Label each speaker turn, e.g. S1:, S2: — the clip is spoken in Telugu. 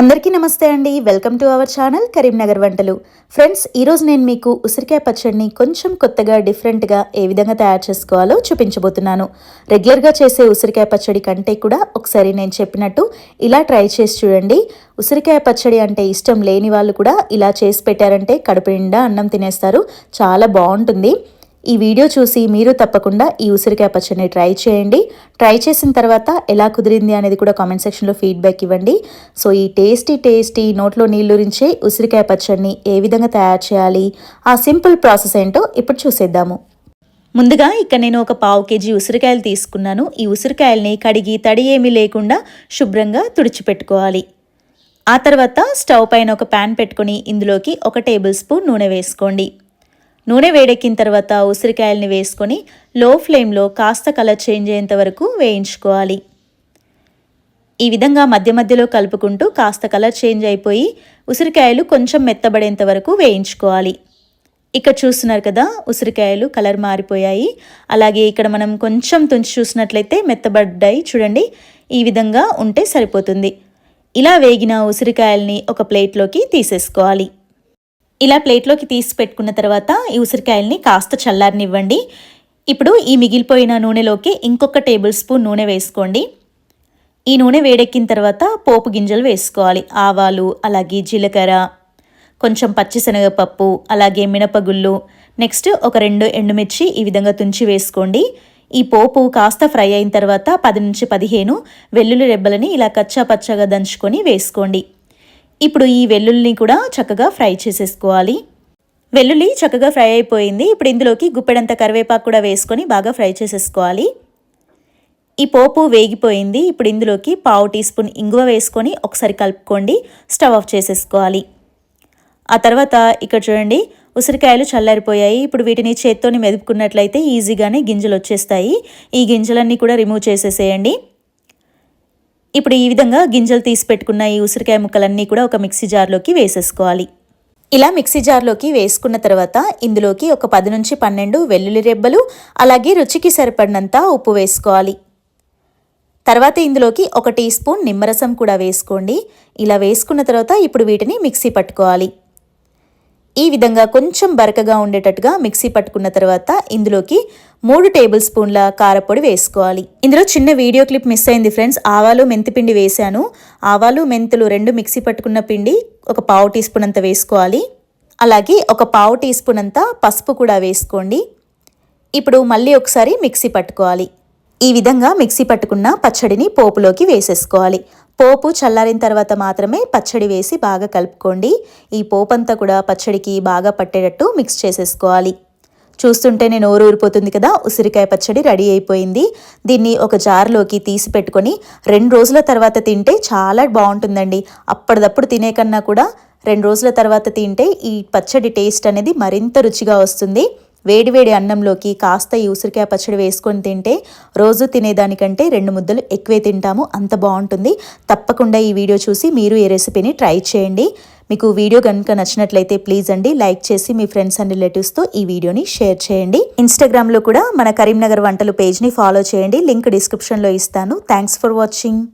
S1: అందరికీ నమస్తే అండి. Welcome to our channel Karimnagar Vantalu. Friends ఈరోజు నేను మీకు ఉసిరికాయ పచ్చడిని కొంచెం కొత్తగా డిఫరెంట్గా ఏ విధంగా తయారు చేసుకోవాలో చూపించబోతున్నాను. రెగ్యులర్గా చేసే ఉసిరికాయ పచ్చడి కంటే కూడా ఒకసారి నేను చెప్పినట్టు ఇలా ట్రై చేసి చూడండి. ఉసిరికాయ పచ్చడి అంటే ఇష్టం లేని వాళ్ళు కూడా ఇలా చేసి పెట్టారంటే కడుపు నిండా అన్నం తినేస్తారు. చాలా బాగుంటుంది. ఈ వీడియో చూసి మీరు తప్పకుండా ఈ ఉసిరికాయ పచ్చడిని ట్రై చేయండి. ట్రై చేసిన తర్వాత ఎలా కుదిరింది అనేది కూడా కామెంట్ సెక్షన్లో ఫీడ్బ్యాక్ ఇవ్వండి. సో ఈ టేస్టీ టేస్టీ నోట్లో నీళ్ళురించే ఉసిరికాయ పచ్చడిని ఏ విధంగా తయారు చేయాలి? ఆ సింపుల్ ప్రాసెస్ ఏంటో ఇప్పుడు చూసేద్దాము. ముందుగా ఇక్కడ నేను ఒక పావు కేజీ ఉసిరికాయలు తీసుకున్నాను. ఈ ఉసిరికాయల్ని కడిగి తడి ఏమీ లేకుండా శుభ్రంగా తుడిచిపెట్టుకోవాలి. ఆ తర్వాత స్టవ్ పైన ఒక ప్యాన్ పెట్టుకొని ఇందులోకి ఒక టేబుల్ స్పూన్ నూనె వేసుకోండి. నూనె వేడెక్కిన తర్వాత ఉసిరికాయల్ని వేసుకొని లో ఫ్లేమ్లో కాస్త కలర్ చేంజ్ అయ్యేంత వరకు వేయించుకోవాలి. ఈ విధంగా మధ్య మధ్యలో కలుపుకుంటూ కాస్త కలర్ చేంజ్ అయిపోయి ఉసిరికాయలు కొంచెం మెత్తబడేంత వరకు వేయించుకోవాలి. ఇక్కడ చూస్తున్నారు కదా ఉసిరికాయలు కలర్ మారిపోయాయి. అలాగే ఇక్కడ మనం కొంచెం తుంచి చూసినట్లయితే మెత్తబడ్డాయి చూడండి ఈ విధంగా ఉంటే సరిపోతుంది. ఇలా వేగిన ఉసిరికాయల్ని ఒక ప్లేట్లోకి తీసేసుకోవాలి. ఇలా ప్లేట్లోకి తీసి పెట్టుకున్న తర్వాత ఈ ఉసిరికాయల్ని కాస్త చల్లారనివ్వండి. ఇప్పుడు ఈ మిగిలిపోయిన నూనెలోకి ఇంకొక టేబుల్ స్పూన్ నూనె వేసుకోండి. ఈ నూనె వేడెక్కిన తర్వాత పోపు గింజలు వేసుకోవాలి. ఆవాలు అలాగే జీలకర్ర కొంచెం పచ్చిశనగపప్పు అలాగే మినపగుళ్ళు. నెక్స్ట్ ఒక రెండు ఎండుమిర్చి ఈ విధంగా తుంచి వేసుకోండి. ఈ పోపు కాస్త ఫ్రై అయిన తర్వాత పది నుంచి పదిహేను వెల్లుల్లి రెబ్బలని ఇలా కచ్చా పచ్చగా దంచుకొని వేసుకోండి. ఇప్పుడు ఈ వెల్లుల్లిని కూడా చక్కగా ఫ్రై చేసేసుకోవాలి. వెల్లుల్లి చక్కగా ఫ్రై అయిపోయింది. ఇప్పుడు ఇందులోకి గుప్పెడంత కరివేపాకు కూడా వేసుకొని బాగా ఫ్రై చేసేసుకోవాలి. ఈ పోపు వేగిపోయింది. ఇప్పుడు ఇందులోకి పావు టీ స్పూన్ ఇంగువ వేసుకొని ఒకసారి కలుపుకోండి. స్టవ్ ఆఫ్ చేసేసుకోవాలి. ఆ తర్వాత ఇక్కడ చూడండి ఉసిరికాయలు చల్లారిపోయాయి. ఇప్పుడు వీటిని చేత్తోని మెదుపుకున్నట్లయితే ఈజీగానే గింజలు వచ్చేస్తాయి. ఈ గింజలన్నీ కూడా రిమూవ్ చేసేసేయండి. ఇప్పుడు ఈ విధంగా గింజలు తీసి పెట్టుకున్న ఈ ఉసిరికాయ ముక్కలన్నీ కూడా ఒక మిక్సీ జార్లోకి వేసేసుకోవాలి. ఇలా మిక్సీ జార్లోకి వేసుకున్న తర్వాత ఇందులోకి ఒక పది నుంచి పన్నెండు వెల్లుల్లి రెబ్బలు అలాగే రుచికి సరిపడినంత ఉప్పు వేసుకోవాలి. తర్వాత ఇందులోకి ఒక టీ స్పూన్ నిమ్మరసం కూడా వేసుకోండి. ఇలా వేసుకున్న తర్వాత ఇప్పుడు వీటిని మిక్సీ పట్టుకోవాలి. ఈ విధంగా కొంచెం బరకగా ఉండేటట్టుగా మిక్సీ పట్టుకున్న తర్వాత ఇందులోకి మూడు టేబుల్ స్పూన్ల కారపొడి వేసుకోవాలి. ఇందులో చిన్న వీడియో క్లిప్ మిస్ అయింది ఫ్రెండ్స్. ఆవాలు మెంతి పిండి వేశాను. ఆవాలు మెంతులు రెండు మిక్సీ పట్టుకున్న పిండి ఒక పావు టీ స్పూన్ అంత వేసుకోవాలి. అలాగే ఒక పావు టీ స్పూన్ అంత పసుపు కూడా వేసుకోండి. ఇప్పుడు మళ్ళీ ఒకసారి మిక్సీ పట్టుకోవాలి. ఈ విధంగా మిక్సీ పట్టుకున్న పచ్చడిని పోపులోకి వేసేసుకోవాలి. పోపు చల్లారిన తర్వాత మాత్రమే పచ్చడి వేసి బాగా కలుపుకోండి. ఈ పోపు అంతా కూడా పచ్చడికి బాగా పట్టేటట్టు మిక్స్ చేసేసుకోవాలి. చూస్తుంటేనే నోరు ఊరిపోతుంది కదా ఉసిరికాయ పచ్చడి రెడీ అయిపోయింది. దీన్ని ఒక జార్లోకి తీసి పెట్టుకొని రెండు రోజుల తర్వాత తింటే చాలా బాగుంటుందండి. అప్పటిదప్పుడు తినే కన్నా కూడా రెండు రోజుల తర్వాత తింటే ఈ పచ్చడి టేస్ట్ అనేది మరింత రుచిగా వస్తుంది. వేడివేడి అన్నంలోకి కాస్త ఈ ఉసిరికాయ పచ్చడి వేసుకొని తింటే రోజు తినేదానికంటే రెండు ముద్దలు ఎక్కువే తింటాము. అంత బాగుంటుంది. తప్పకుండా ఈ వీడియో చూసి మీరు ఈ రెసిపీని ట్రై చేయండి. మీకు వీడియో కనుక నచ్చినట్లయితే ప్లీజ్ అండి లైక్ చేసి మీ ఫ్రెండ్స్ అండ్ రిలేటివ్స్తో ఈ వీడియోని షేర్ చేయండి. ఇన్స్టాగ్రామ్లో కూడా మన కరీంనగర్ వంటలు పేజ్ని ఫాలో చేయండి. లింక్ డిస్క్రిప్షన్లో ఇస్తాను. Thanks for watching.